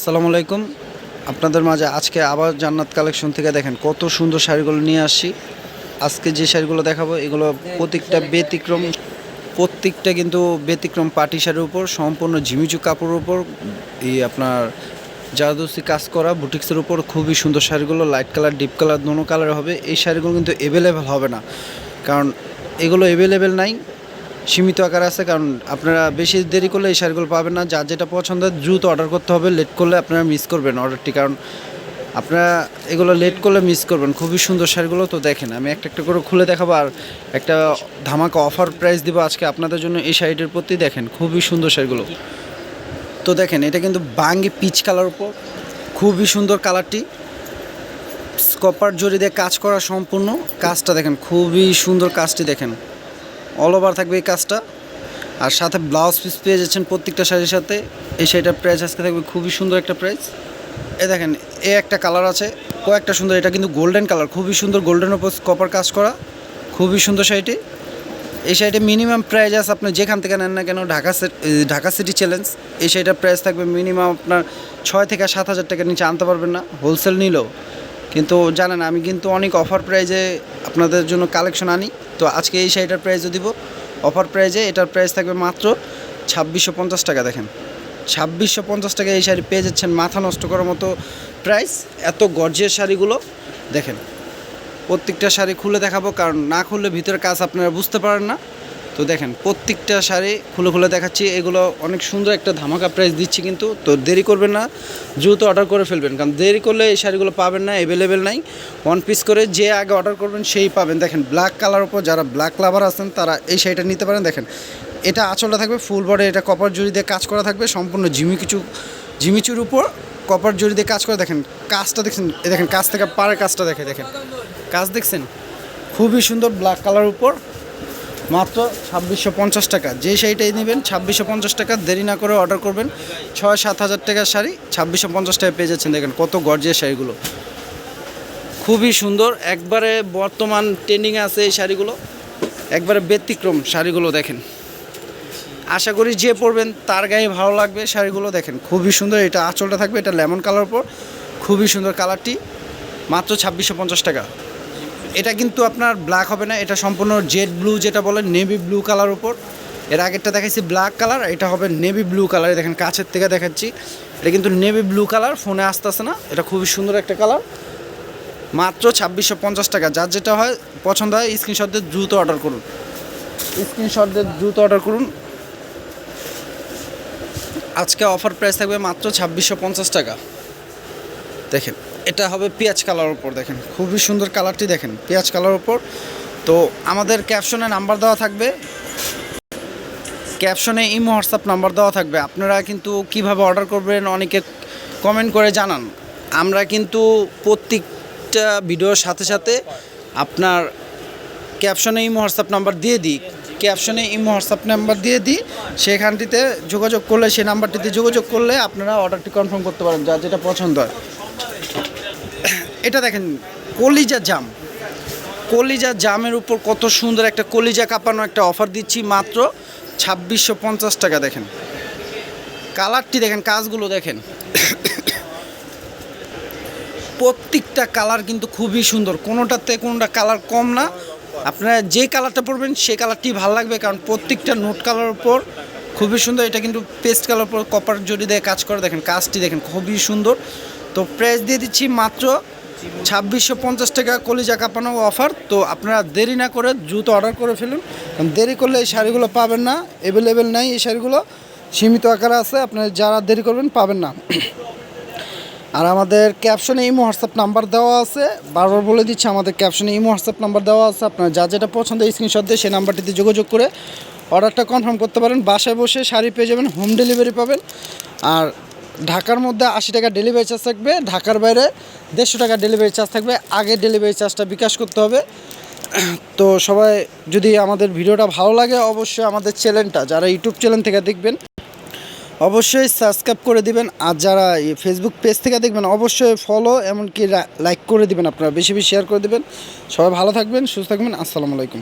আসসালামু আলাইকুম। আপনাদের মাঝে আজকে আবার জান্নাত কালেকশন থেকে দেখেন কত সুন্দর শাড়িগুলো নিয়ে আসি আজকে যে শাড়িগুলো দেখাবো, এগুলো প্রত্যেকটা ব্যতিক্রম, প্রত্যেকটা কিন্তু ব্যতিক্রম পাটি শাড়ির উপর, সম্পূর্ণ ঝিমিচু কাপড়ের উপর, এই আপনার জারদোসি কাজ করা বুটিক্সের উপর খুবই সুন্দর শাড়িগুলো লাইট কালার ডিপ কালার দোনো কালার হবে। এই শাড়িগুলো কিন্তু অ্যাভেলেবেল হবে না। কারণ এগুলো অ্যাভেলেবেল নাই। সীমিত আকারে আছে, কারণ আপনারা বেশি দেরি করলে এই শাড়িগুলো পাবেন না। যার যেটা পছন্দ দ্রুত অর্ডার করতে হবে লেট করলে আপনারা মিস করবেন অর্ডারটি কারণ আপনারা এগুলো লেট করলে মিস করবেন। খুবই সুন্দর শাড়িগুলো তো দেখেন, আমি একটা একটা করে খুলে দেখাবো আর একটা ধামাকা অফার প্রাইস দিব আজকে আপনাদের জন্য এই শাড়িটির প্রতি। দেখেন, খুবই সুন্দর শাড়িগুলো। তো দেখেন, এটা কিন্তু বাঙ্গি পিচ কালার উপর। খুবই সুন্দর কালারটি স্কপার জড়ি দিয়ে কাজ করা সম্পূর্ণ। কাজটা দেখেন, খুবই সুন্দর কাজটি দেখেন। অল ওভার থাকবে এই কাজটা। আর সাথে ব্লাউজ পিস পেয়ে যাচ্ছেন প্রত্যেকটা শাড়ির সাথে। এই শাড়িটার প্রাইস আজকে থাকবে খুবই সুন্দর একটা প্রাইস এ দেখেন এ একটা কালার আছে, কয়েকটা সুন্দর। এটা কিন্তু গোল্ডেন কালার খুবই সুন্দর গোল্ডেন ওপর কপার কাজ করা। খুবই সুন্দর শাড়িটি। এই শাড়িটা মিনিমাম প্রাইস আছে আপনি যেখান থেকে নেন না কেন, ঢাকা ঢাকা সিটি চ্যালেঞ্জ এই শাড়িটার প্রাইস থাকবে মিনিমাম আপনার ছয় থেকে সাত হাজার টাকার নিচে আনতে পারবেন না। হোলসেল নিলেও। কিন্তু জানেন, আমি কিন্তু অনেক অফার প্রাইজে আপনাদের জন্য কালেকশন আনি। তো আজকে এই শাড়িটার প্রাইজও দিব। অফার প্রাইজে এটার প্রাইস থাকবে মাত্র ছাব্বিশশো পঞ্চাশ টাকা, দেখেন। ছাব্বিশশো পঞ্চাশ টাকা এই শাড়ি পেয়ে যাচ্ছেন মাথা নষ্ট করার মতো প্রাইস এত গর্জিয়ার শাড়িগুলো, দেখেন। প্রত্যেকটা শাড়ি খুলে দেখাবো, কারণ না খুললে ভিতরে কাজ আপনারা বুঝতে পারেন না। তো দেখেন, প্রত্যেকটা শাড়ি খুলে খুলে দেখাচ্ছি, এগুলো অনেক সুন্দর একটা ধামাকা প্রাইস দিচ্ছি কিন্তু, তো দেরি করবেন না, দ্রুত অর্ডার করে ফেলবেন, কারণ দেরি করলে এই শাড়িগুলো পাবেন না অ্যাভেলেবেল নাই ওয়ান পিস করে যে আগে অর্ডার করবেন সেই পাবেন। দেখেন ব্ল্যাক কালার উপর যারা ব্ল্যাক লাভার আছেন, তারা এই শাড়িটা নিতে পারেন। দেখেন, এটা আঁচলটা থাকবে ফুল বডি এটা কপার জড়ি দিয়ে কাজ করা থাকবে, সম্পূর্ণ ঝিমি কিছু ঝিমিচুর উপর কপার জড়ি দিয়ে কাজ করে। দেখেন, কাজটা দেখছেন দেখেন, কাজ থেকে পাড়ের কাজটা দেখে, দেখেন, কাজ দেখছেন? খুবই সুন্দর ব্ল্যাক কালার উপর। মাত্র ছাব্বিশশো পঞ্চাশ টাকা। যে শাড়িটাই নেবেন, ছাব্বিশশো পঞ্চাশ টাকা, দেরি না করে অর্ডার করবেন। ছয় সাত হাজার টাকার শাড়ি, ছাব্বিশশো পঞ্চাশ টাকা পেয়ে যাচ্ছেন। দেখেন কত গর্জের শাড়িগুলো। খুবই সুন্দর। একবারে বর্তমান ট্রেন্ডিংয়ে আছে এই শাড়িগুলো। একবারে ব্যতিক্রম শাড়িগুলো দেখেন। আশা করি যে পরবেন, তার গায়ে ভালো লাগবে শাড়িগুলো। দেখেন খুবই সুন্দর, এটা আঁচলটা থাকবে, এটা লেমন কালার উপর খুবই সুন্দর কালারটি। মাত্র ছাব্বিশশো পঞ্চাশ টাকা। এটা কিন্তু আপনার ব্ল্যাক হবে না, এটা সম্পূর্ণ জেড ব্লু যেটা বলে নেভি ব্লু কালার উপর। এর আগেরটা দেখাচ্ছি ব্ল্যাক কালার এটা হবে নেভি ব্লু কালার দেখেন কাছের থেকে দেখাচ্ছি। এটা কিন্তু নেভি ব্লু কালার ফোনে আসতে আসতেছে না, এটা খুবই সুন্দর একটা কালার মাত্র ছাব্বিশশো পঞ্চাশ টাকা, যার যেটা হয়, পছন্দ হয় স্ক্রিনশট দিয়ে দ্রুত অর্ডার করুন। স্ক্রিনশট দিয়ে দ্রুত অর্ডার করুন। আজকে অফার প্রাইস থাকবে মাত্র ছাব্বিশশো পঞ্চাশ টাকা। দেখেন। এটা হবে পেঁয়াজ কালার উপর দেখেন। খুবই সুন্দর কালারটি দেখেন, পেঁয়াজ কালার উপর। তো আমাদের ক্যাপশনে নাম্বার দেওয়া থাকবে। ক্যাপশনে ইমো হোয়াটসঅ্যাপ নাম্বার দেওয়া থাকবে। আপনারা কিন্তু কীভাবে অর্ডার করবেন অনেকে কমেন্ট করে জানান। আমরা কিন্তু প্রত্যেকটা ভিডিওর সাথে সাথে আপনার ক্যাপশনে ইমো হোয়াটসঅ্যাপ নাম্বার দিয়ে দিই। ক্যাপশনে ইমো হোয়াটসঅ্যাপ নাম্বার দিয়ে দিই। সেখানটিতে যোগাযোগ করলে সেই নাম্বারটিতে যোগাযোগ করলে আপনারা অর্ডারটি কনফার্ম করতে পারেন, যার যেটা পছন্দ হয়। এটা দেখেন, কলিজা জাম। কলিজা জামের উপর কত সুন্দর একটা কলিজা কাঁপানো একটা অফার দিচ্ছি মাত্র ছাব্বিশশো পঞ্চাশ টাকা, দেখেন। কালারটি দেখেন, কাজগুলো দেখেন। প্রত্যেকটা কালার কিন্তু খুবই সুন্দর, কোনোটাতে কোনোটা কালার কম না। আপনারা যে কালারটা পরবেন সেই কালারটি ভালো লাগবে, কারণ প্রত্যেকটা নোট কালার উপর খুবই সুন্দর। এটা কিন্তু পেস্ট কালার উপর কপার জড়ি দিয়ে কাজ করে, দেখেন, কাজটি দেখেন, খুবই সুন্দর। তো প্রাইস দিয়ে দিচ্ছি মাত্র ছাব্বিশশো পঞ্চাশ টাকা কলিজা কাঁপানো অফার। তো আপনারা দেরি না করে দ্রুত অর্ডার করে ফেলুন। কারণ দেরি করলে এই শাড়িগুলো পাবেন না অ্যাভেলেবেল নাই এই শাড়িগুলো। সীমিত আকারে আছে, আপনারা যারা দেরি করবেন পাবেন না। আর আমাদের ক্যাপশনে ইমো হোয়াটসঅ্যাপ নাম্বার দেওয়া আছে। বারবার বলে দিচ্ছি, আমাদের ক্যাপশনে ইমো হোয়াটসঅ্যাপ নাম্বার দেওয়া আছে। আপনার যা যেটা পছন্দ স্ক্রিনশট দিয়ে সেই নাম্বারটিতে যোগাযোগ করে অর্ডারটা কনফার্ম করতে পারেন। বাসায় বসে শাড়ি পেয়ে যাবেন হোম ডেলিভারি পাবেন। আর ঢাকার মধ্যে আশি টাকা ডেলিভারি চার্জ থাকবে, ঢাকার বাইরে দেড়শো টাকা ডেলিভারি চার্জ থাকবে, আগে ডেলিভারি চার্জটা বিকাশ করতে হবে। তো সবাই যদি আমাদের ভিডিওটা ভালো লাগে, অবশ্যই আমাদের চ্যানেলটা, যারা ইউটিউব চ্যানেল থেকে দেখবেন, অবশ্যই সাবস্ক্রাইব করে দিবেন। আর যারা ফেসবুক পেজ থেকে দেখবেন, অবশ্যই ফলো এমনকি লাইক করে দিবেন আপনারা, বেশি বেশি শেয়ার করে দিবেন। সবাই ভালো থাকবেন, সুস্থ থাকবেন, আসসালামু আলাইকুম।